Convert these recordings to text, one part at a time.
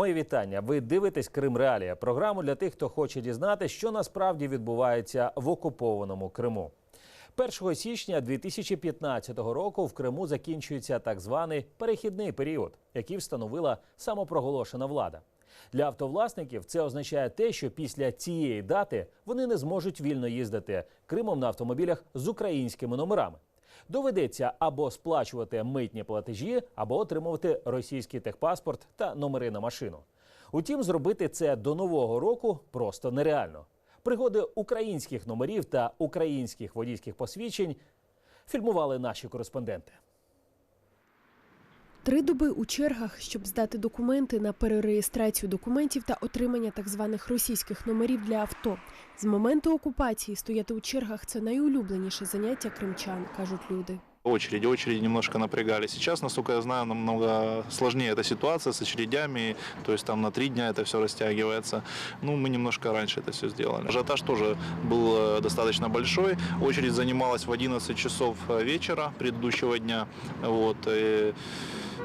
Мої вітання. Ви дивитесь Крим Реалія, програму для тих, хто хоче дізнати, що насправді відбувається в окупованому Криму. 1 січня 2015 року в Криму закінчується так званий перехідний період, який встановила самопроголошена влада. Для автовласників це означає те, що після цієї дати вони не зможуть вільно їздити Кримом на автомобілях з українськими номерами. Доведеться або сплачувати митні платежі, або отримувати російський техпаспорт та номери на машину. Утім, зробити це до нового року просто нереально. Пригоди українських номерів та українських водійських посвідчень фільмували наші кореспонденти. Три доби у чергах, щоб здати документи на перереєстрацію документів та отримання так званих російських номерів для авто. З моменту окупації стояти у чергах це найулюбленіше заняття кримчан, кажуть люди. Очереди, очереди немножко напрягали. Сейчас, насколько я знаю, намного сложнее эта ситуация с очередями, то есть там на три дня это все растягивается. Ну, мы немножко раньше это все сделали. Ажиотаж тоже был э, достаточно большой. Очередь занималась в 11 часов э, вечера предыдущего дня. Вот, э,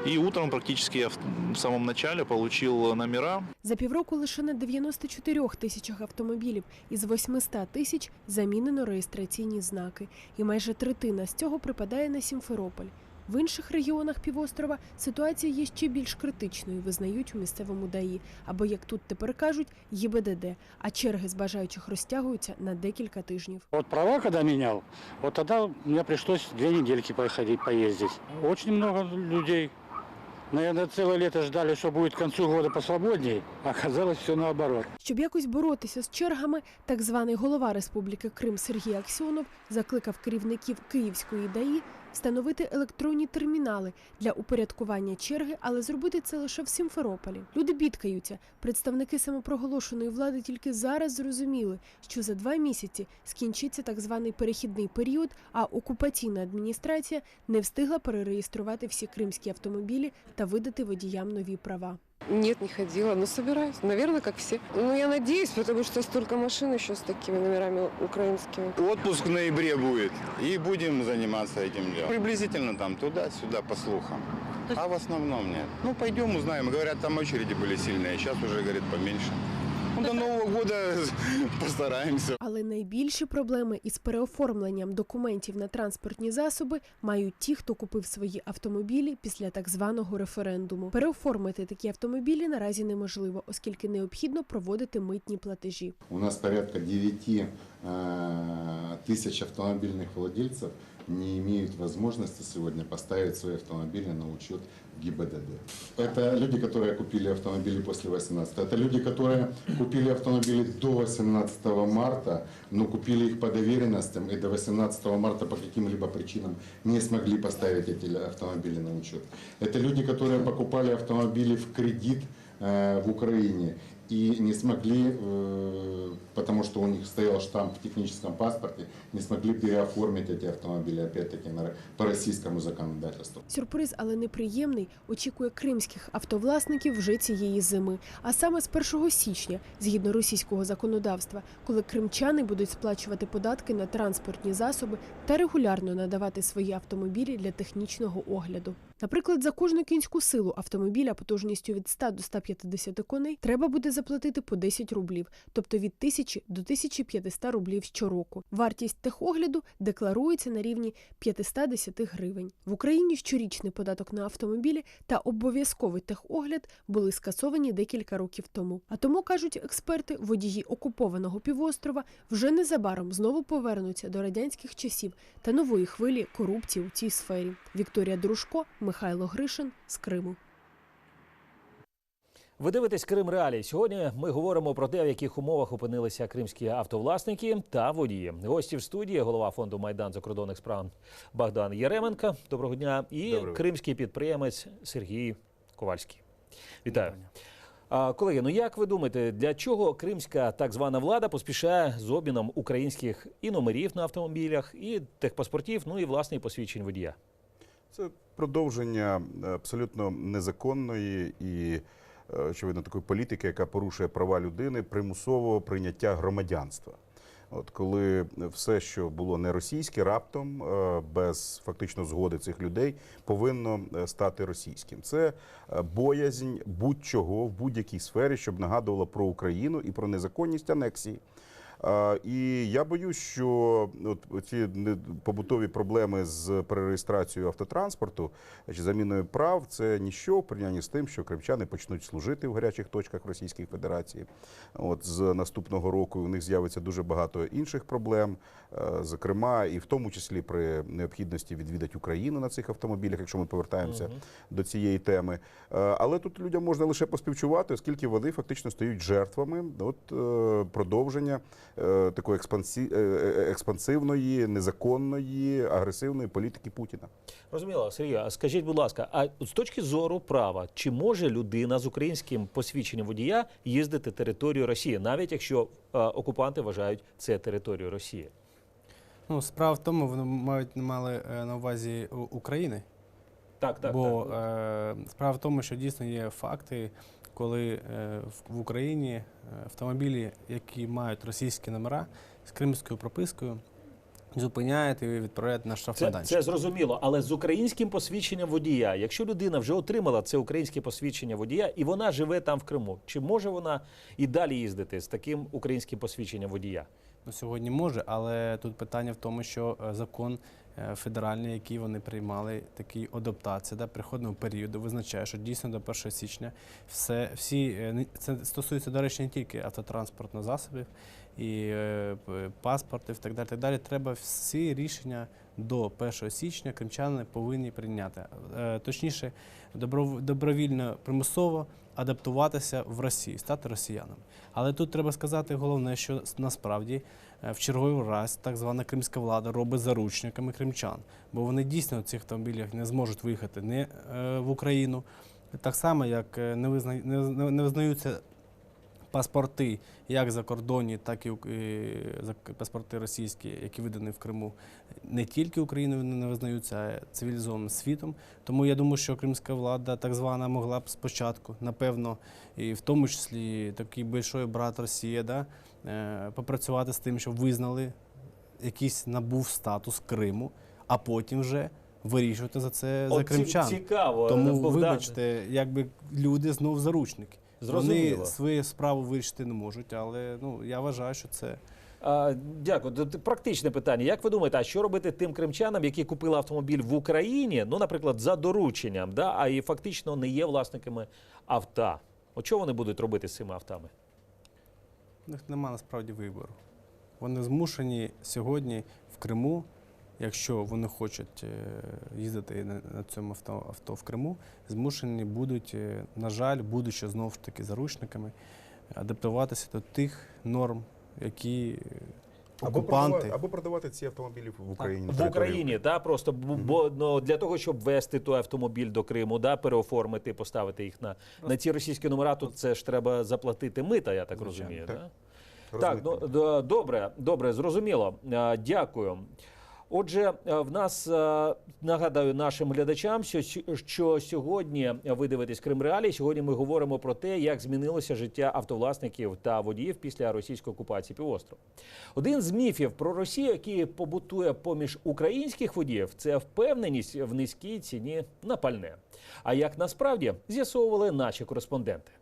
и утром практически я в самом начале получил номера. За півроку лише на 94 тисячах автомобілів із 800 тисяч замінено реєстраційні знаки, і майже третина з цього припадає на Сімферополь. В інших регіонах півострова ситуація є ще більш критичною, визнають у місцевому ДАІ, або як тут тепер кажуть, ЄБДД, а черги з бажаючих розтягуються на декілька тижнів. Вот права, когда менял, вот тогда мне пришлось две недельки поездить. Очень много людей. Наверное, целое лето ждали, що буде к концу года посвободнее, а оказалось все наоборот. Щоб якось боротися з чергами, так званий голова Республіки Крим Сергій Аксьонов закликав керівників Київської ДАІ встановити електронні термінали для упорядкування черги, але зробити це лише в Сімферополі. Люди бідкаються. Представники самопроголошеної влади тільки зараз зрозуміли, що за два місяці скінчиться так званий перехідний період, а окупаційна адміністрація не встигла перереєструвати всі кримські автомобілі та видати водіям нові права. Нет, не ходила, но собираюсь. Наверное, как все. Ну, я надеюсь, потому что столько машин еще с такими номерами украинскими. Отпуск в ноябре будет, и будем заниматься этим делом. Приблизительно там туда-сюда, по слухам. А в основном нет. Ну, пойдем узнаем. Говорят, там очереди были сильные, сейчас уже, говорит, поменьше. Ну, до Нового года постараемся. Але найбільші проблеми із переоформленням документів на транспортні засоби мають ті, хто купив свої автомобілі після так званого референдуму. Переоформити такі автомобілі наразі неможливо, оскільки необхідно проводити митні платежі. У нас порядка 9 э, тысяч автомобильных владельцев не имеют возможности сегодня поставить свои автомобили на учет в ГИБДД. Это люди, которые купили автомобили после 18 Это люди, которые купили автомобили до 18 марта, но купили их по доверенностям и до 18 марта по каким-либо причинам не смогли поставить эти автомобили на учет. Это люди, которые покупали автомобили в кредит э, в Украине и не смогли, э, потому что у них стоял штамп в техническом паспорте, не смогли переоформить эти автомобили, опять-таки, по российскому законодательству. Сюрприз, але неприємний, очікує кримських автовласників вже цієї зими. А саме з 1 січня, згідно російського законодавства, коли кримчани будуть сплачувати податки на транспортні засоби та регулярно надавати свої автомобілі для технічного огляду. Наприклад, за кожну кінську силу автомобіля потужністю від 100 до 150 коней треба буде заплатити по 10 рублів, тобто від 1000 до 1500 рублів щороку. Вартість техогляду декларується на рівні 510 гривень. В Україні щорічний податок на автомобілі та обов'язковий техогляд були скасовані декілька років тому. А тому кажуть експерти, водії окупованого півострова вже незабаром знову повернуться до радянських часів та нової хвилі корупції у цій сфері. Вікторія Дружко, Михайло Гришин з Криму. Ви дивитесь Крим Реалій. Сьогодні ми говоримо про те, в яких умовах опинилися кримські автовласники та водії. Гості в студії, голова фонду Майдан закордонних справ Богдан Єременко. Доброго дня. І Доброго. кримський підприємець Сергій Ковальський. Вітаю. А, колеги, ну як ви думаєте, для чого кримська так звана влада поспішає з обміном українських і номерів на автомобілях, і техпаспортів, ну і власне і посвідчень водія? Це продовження е, абсолютно незаконної і е, очевидно такої політики, яка порушує права людини примусового прийняття громадянства. От коли все, що було не російське, раптом е, без фактично згоди цих людей повинно стати російським. Це боязнь будь-чого в будь-якій сфері, щоб нагадувало про Україну і про незаконність анексії. І я боюсь, що от ці побутові проблеми з перереєстрацією автотранспорту чи заміною прав це ніщо в порівнянні з тим, що кримчани почнуть служити в гарячих точках Російської Федерації. От з наступного року у них з'явиться дуже багато інших проблем, е, зокрема, і в тому числі при необхідності відвідати Україну на цих автомобілях, якщо ми повертаємося до цієї теми. Е, Але тут людям можна лише поспівчувати, оскільки вони фактично стають жертвами от е, продовження такої експансі... е, е, експансивної, незаконної, агресивної політики Путіна. Розуміло, Сергій, а скажіть, будь ласка, а з точки зору права, чи може людина з українським посвідченням водія їздити територію Росії, навіть якщо е, окупанти вважають це територією Росії? Ну, справа в тому, вони мають мали е, на увазі України. Так, так, Бо так. е, справа в тому, що дійсно є факти, коли е, в, Україні е, автомобілі, які мають російські номера з кримською пропискою, зупиняють і відправляють на Це, штрафмайданчик. це зрозуміло, але з українським посвідченням водія, якщо людина вже отримала це українське посвідчення водія і вона живе там в Криму, чи може вона і далі їздити з таким українським посвідченням водія? Ну, сьогодні може, але тут питання в тому, що е, закон е, федеральний, який вони приймали, такий адаптація да, переходного періоду, визначає, що дійсно до 1 січня все, всі, е, це стосується, до речі, не тільки автотранспортних засобів і е, паспортів, так далі, так далі. Треба всі рішення до 1 січня кримчани повинні прийняти. Точніше, добров- добровільно, примусово адаптуватися в Росії, стати росіянами. Але тут треба сказати головне, що насправді в черговий раз так звана кримська влада робить заручниками кримчан, бо вони дійсно в цих автомобілях не зможуть виїхати не е, в Україну, так само як е, не, визна... не, визнаються паспорти як закордонні, так і зак- паспорти російські, які видані в Криму, не тільки Україною вони не визнаються, а цивілізованим світом. Тому я думаю, що кримська влада так звана могла б спочатку, напевно, і в тому числі такий большой брат Росія, да, е, попрацювати з тим, щоб визнали якийсь набув статус Криму, а потім вже вирішувати за це за От ці- кримчан. Цікаво, Тому, Богдан. вибачте, якби люди знов заручники. Зрозуміло. Вони свою справу вирішити не можуть, але ну я вважаю, що це А, дякую. Практичне питання. Як ви думаєте, а що робити тим кримчанам, які купили автомобіль в Україні, ну, наприклад, за дорученням, да, а і фактично не є власниками авто? От що вони будуть робити з цими автами? Них нема насправді вибору. Вони змушені сьогодні в Криму, якщо вони хочуть е, їздити на, на цьому авто, авто в Криму, змушені будуть, е, на жаль, будучи знову ж таки заручниками, адаптуватися до тих норм, які е, окупанти. або продавати ці автомобілі в Україні. В Україні, да, просто бо, бо ну, для того, щоб вести той автомобіль до Криму, да, переоформити, поставити їх на, на ці російські номера, то це ж треба заплатити мита, я так Звичайно, розумію. так. Да? Так, ну, добре, добре, зрозуміло. Е, Дякую. Отже, е, в нас е, нагадаю нашим глядачам, що, сьогодні ви дивитесь Крим Реалії. Сьогодні ми говоримо про те, як змінилося життя автовласників та водіїв після російської окупації півострова. Один з міфів про Росію, який побутує поміж українських водіїв, це впевненість в низькій ціні на пальне. А як насправді з'ясовували наші кореспонденти.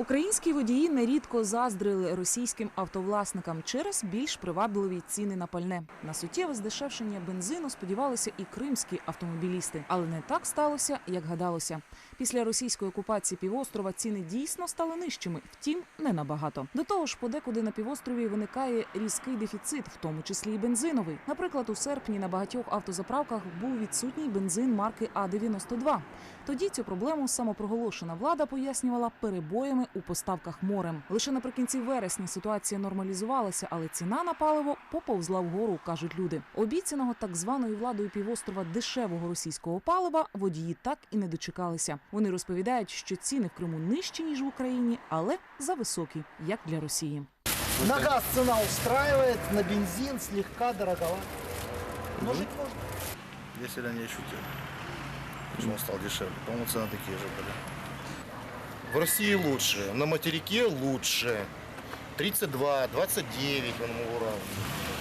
Українські водії нерідко заздрили російським автовласникам через більш привабливі ціни на пальне. На суттєве здешевшення бензину сподівалися і кримські автомобілісти, але не так сталося, як гадалося. Після російської окупації півострова ціни дійсно стали нижчими, втім не набагато. До того ж, подекуди на півострові виникає різкий дефіцит, в тому числі і бензиновий. Наприклад, у серпні на багатьох автозаправках був відсутній бензин марки А 92 Тоді цю проблему самопроголошена влада пояснювала перебоями у поставках морем. Лише наприкінці вересня ситуація нормалізувалася, але ціна на паливо поповзла вгору, кажуть люди. Обіцяного так званою владою півострова дешевого російського палива водії так і не дочекалися. Вони розповідають, що ціни в Криму нижчі ніж в Україні, але зависокі, як для Росії. На газ цена устраивает, на бензин слегка дороговато. Но жить. Если они ощутили, что он стал дешевле. По-моему, цены такие же были. В России лучше, на материке лучше. 32, 29 он ему уравнивает.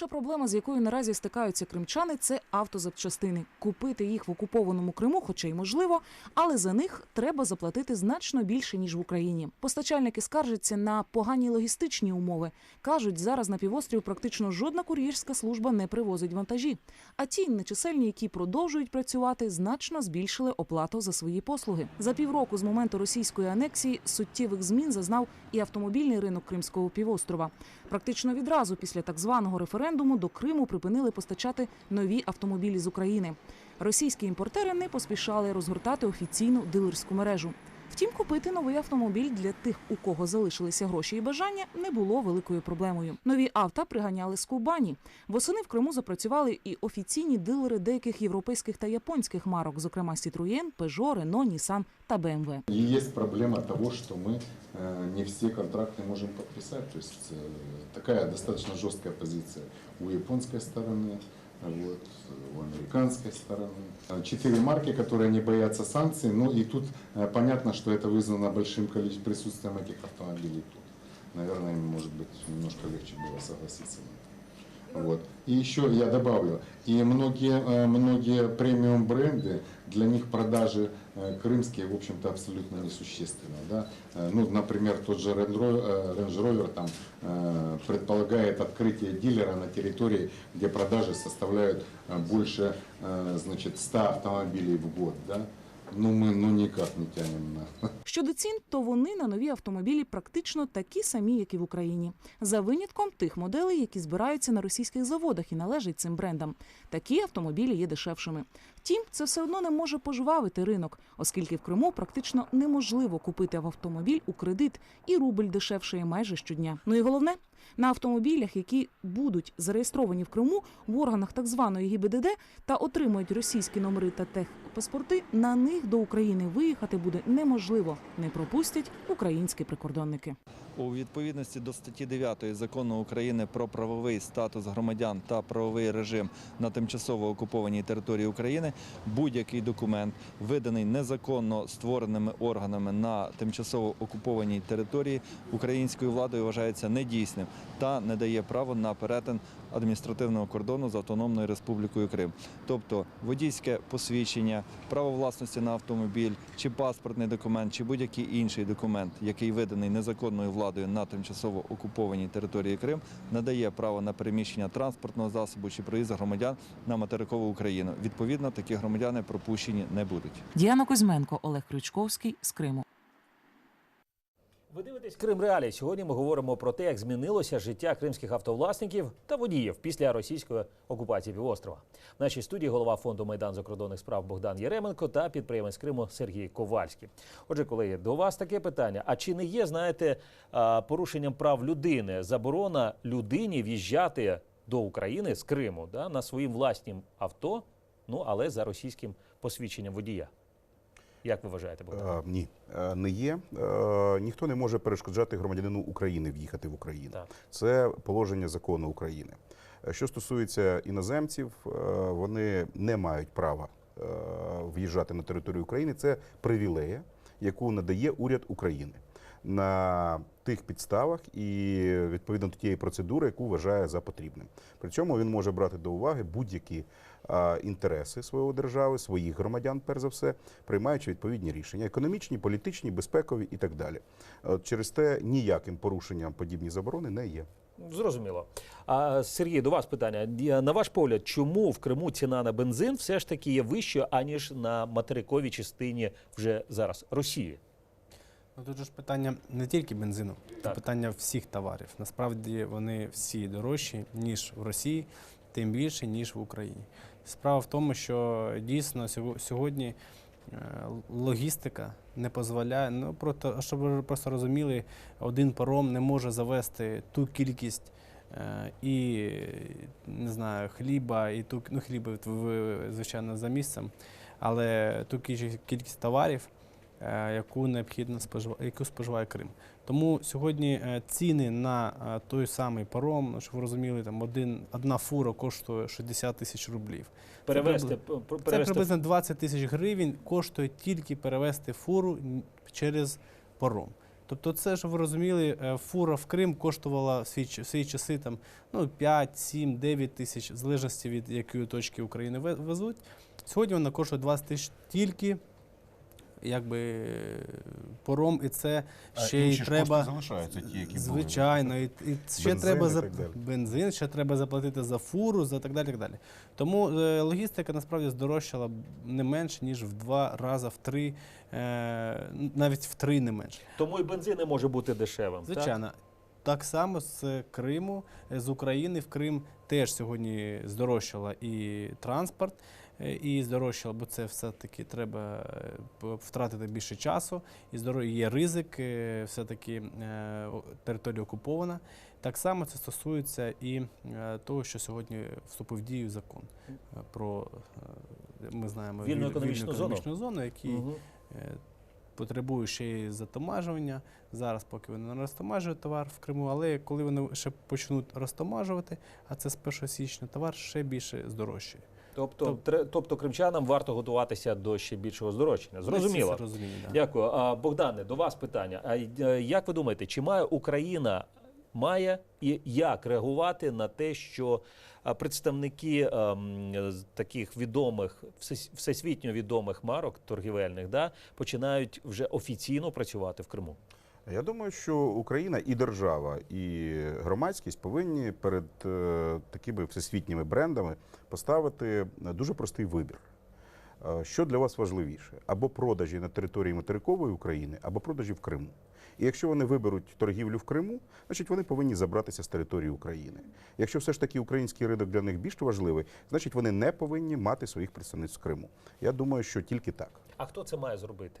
Інша проблема, з якою наразі стикаються кримчани, це автозапчастини. Купити їх в окупованому Криму, хоча й можливо, але за них треба заплатити значно більше ніж в Україні. Постачальники скаржаться на погані логістичні умови. кажуть, зараз на півострів практично жодна кур'єрська служба не привозить вантажі. А ті нечисельні, які продовжують працювати, значно збільшили оплату за свої послуги. За півроку з моменту російської анексії суттєвих змін зазнав і автомобільний ринок Кримського півострова. Практично відразу після так званого референдуму до Криму припинили постачати нові автомобілі з України. Російські імпортери не поспішали розгортати офіційну дилерську мережу. Втім, купити новий автомобіль для тих, у кого залишилися гроші і бажання, не було великою проблемою. Нові авто приганяли з Кубані. Восени в Криму запрацювали і офіційні дилери деяких європейських та японських марок, зокрема Citroën, Peugeot, Renault, Nissan та BMW. И есть проблема того, что мы э, не все контракты можем подписать. То есть э, такая достаточно жесткая позиция у японской стороны, Вот, у американской стороны. Э, Четыре марки, которые не боятся санкций. Ну и тут э, понятно, что это вызвано большим количеством присутствием этих автомобилей тут. Наверное, им, может быть, немножко легче было согласиться. Вот. И еще я добавлю, и многие, э, многие премиум бренды, для них продажи э, крымские, в общем-то, абсолютно несущественны. Да? Э, Ну, например, тот же Range Rover, там, предполагает открытие дилера на территории, где продажи составляют больше значит, 100 автомобилей в год. Да? Ну, мы ну, никак не тянем на Щодо цін, то вони на нові автомобілі практично такі самі, як і в Україні, за винятком тих моделей, які збираються на російських заводах і належать цим брендам. Такі автомобілі є дешевшими. Втім, це все одно не може пожвавити ринок, оскільки в Криму практично неможливо купити автомобіль у кредит, і рубль дешевшає майже щодня. Ну і головне. На автомобілях, які будуть зареєстровані в Криму в органах так званої ГІБДД та отримують російські номери та техпаспорти, на них до України виїхати буде неможливо. Не пропустять українські прикордонники. У відповідності до статті 9 закону України про правовий статус громадян та правовий режим на тимчасово окупованій території України будь-який документ, виданий незаконно створеними органами на тимчасово окупованій території українською владою, вважається недійсним та не дає право на перетин адміністративного кордону з Автономною Республікою Крим. Тобто водійське посвідчення, право власності на автомобіль, чи паспортний документ, чи будь-який інший документ, який виданий незаконною владою на тимчасово окупованій території Крим, надає право на переміщення транспортного засобу чи проїзд громадян на материкову Україну. Відповідно, такі громадяни пропущені не будуть. Діана Кузьменко, Олег Крючковський з Криму. Ви дивитесь Крим Реалії. Сьогодні ми говоримо про те, як змінилося життя кримських автовласників та водіїв після російської окупації півострова. В нашій студії голова фонду Майдан закордонних справ Богдан Єременко та підприємець Криму Сергій Ковальський. Отже, колеги, до вас таке питання: а чи не є, знаєте, порушенням прав людини заборона людині в'їжджати до України з Криму да, на своїм власнім авто, ну але за російським посвідченням водія? Як ви вважаєте, Богдан? Е, Ні, е, не є. Е, Ніхто не може перешкоджати громадянину України в'їхати в Україну. Так. Це положення закону України. Що стосується іноземців, вони не мають права в'їжджати на територію України. Це привілея, яку надає уряд України на тих підставах і відповідно до тієї процедури, яку вважає за потрібним. При цьому він може брати до уваги будь-які інтереси своєї держави, своїх громадян, перш за все, приймаючи відповідні рішення економічні, політичні, безпекові і так далі. Через те ніяким порушенням подібні заборони не є. Зрозуміло. А Сергій, до вас питання. На ваш погляд, чому в Криму ціна на бензин все ж таки є вищою, аніж на материковій частині вже зараз Росії? Ну тут же ж питання не тільки бензину, це питання всіх товарів. Насправді вони всі дорожчі, ніж в Росії, тим більше, ніж в Україні. Справа в тому, що дійсно сьогодні е, логістика не дозволяє, ну просто, щоб ви просто розуміли, один паром не може завести ту кількість е, і не знаю, хліба, і ту ну, хліба, звичайно, за місцем, але ту кількість- товарів, яку необхідно споживає, яку споживає Крим. Тому сьогодні е, ціни на е, той самий паром, щоб ви розуміли, там один, одна фура коштує 60 тисяч рублів. Перевести, Це приблизно 20 тисяч гривень коштує тільки перевести фуру через паром. Тобто, це ж ви розуміли, е, фура в Крим коштувала в ч- в свої часи там ну 5, 7, 9 тисяч, в залежності від якої точки України ве- везуть. Сьогодні вона коштує 20 тисяч тільки. Якби пором, і це ще й треба. залишаються ті, які Звичайно, і, і ще Бензин треба за бензин, ще треба заплатити за фуру, за так далі. Так далі. Тому е, логістика насправді здорожчала не менше, ніж в два рази, в три, е, навіть в три не менше. Тому і бензин не може бути дешевим. Звичайно. Так само з Криму, е, з України в Крим теж сьогодні здорожчала і транспорт, і здорожчала, бо це все-таки треба е, втратити більше часу, і здоро- є ризик, е, все-таки е, територія окупована. Так само це стосується і е, того, що сьогодні вступив в дію закон е, про е, ми знаємо Вільну економічну зону. економічну зону, який Мгм. е, потребує ще й затомажування. Зараз, поки вони не розтомажують товар в Криму, але коли вони ще почнуть розтомажувати, а це з 1 січня, товар ще більше здорожчає. Тобто, Тоб- тре- тобто кримчанам варто готуватися до ще більшого здорожчання. Зрозуміло. Ми всі да. Дякую. А, Богдане, до вас питання. А е, як ви думаєте, чи має Україна має і як реагувати на те, що представники ем, таких відомих, всес- всесвітньо відомих марок торгівельних да, починають вже офіційно працювати в Криму? Я думаю, що Україна і держава, і громадськість повинні перед е, такими всесвітніми брендами поставити дуже простий вибір. Е, Що для вас важливіше? Або продажі на території материкової України, або продажі в Криму. І якщо вони виберуть торгівлю в Криму, значить вони повинні забратися з території України. Якщо все ж таки український ринок для них більш важливий, значить вони не повинні мати своїх представниць в Криму. Я думаю, що тільки так. А хто це має зробити?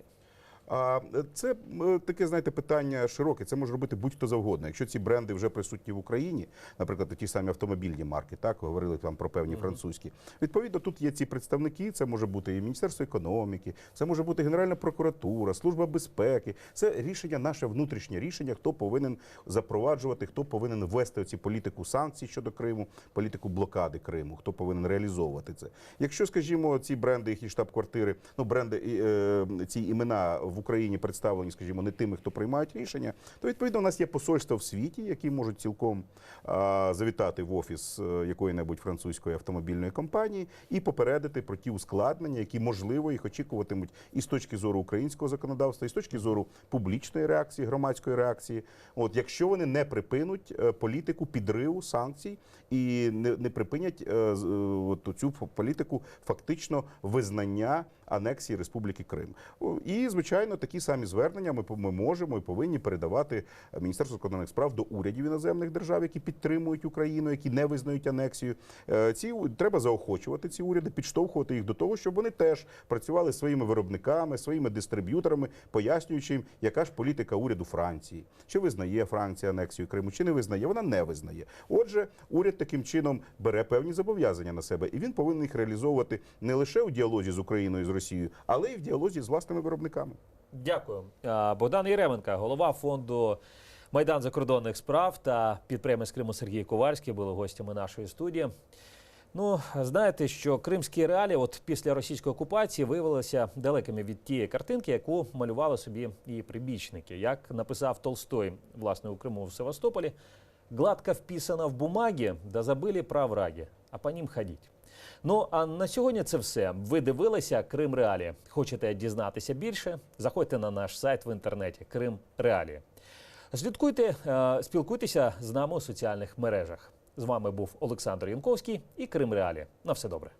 А це е, таке, знаєте, питання широке. Це може робити будь-хто завгодно. Якщо ці бренди вже присутні в Україні, наприклад, ті самі автомобільні марки, так говорили там про певні французькі. Відповідно, тут є ці представники. Це може бути і Міністерство економіки, це може бути Генеральна прокуратура, служба безпеки. Це рішення, наше внутрішнє рішення, хто повинен запроваджувати, хто повинен ввести оці політику санкцій щодо Криму, політику блокади Криму, хто повинен реалізовувати це. Якщо, скажімо, ці бренди, їхні штаб-квартири, ну бренди е, ці імена в Україні представлені, скажімо, не тими, хто приймають рішення, то відповідно у нас є посольства в світі, які можуть цілком а, завітати в офіс е, якої-небудь французької автомобільної компанії і попередити про ті ускладнення, які можливо їх очікуватимуть і з точки зору українського законодавства, і з точки зору публічної реакції, громадської реакції. От якщо вони не припинуть е, політику підриву санкцій і не, не припинять е, от цю політику фактично визнання анексії Республіки Крим. І звичайно, такі самі звернення ми, ми можемо і повинні передавати Міністерству закордонних справ до урядів іноземних держав, які підтримують Україну, які не визнають анексію. Е, Ці треба заохочувати ці уряди, підштовхувати їх до того, щоб вони теж працювали своїми виробниками, своїми дистриб'юторами, пояснюючи їм, яка ж політика уряду Франції, чи визнає Франція анексію Криму, чи не визнає. Вона не визнає. Отже, уряд таким чином бере певні зобов'язання на себе, і він повинен їх реалізовувати не лише у діалозі з Україною і з Росією, але й в діалозі з власними виробниками. Дякую. Богдан Єременка, голова фонду Майдан закордонних справ та підприємець Криму Сергій Ковальський були гостями нашої студії. Ну, знаєте, що кримські реалії от після російської окупації виявилися далекими від тієї картинки, яку малювали собі її прибічники. Як написав Толстой, власне, у Криму в Севастополі, гладко вписано в бумагі, да забили про враги, а по ним ходіть. Ну а на сьогодні це все. Ви дивилися Крим Реалі. Хочете дізнатися більше? Заходьте на наш сайт в інтернеті Крим Реалі. Слідкуйте, е, спілкуйтеся з нами у соціальних мережах. З вами був Олександр Янковський і Крим Реалі. На все добре.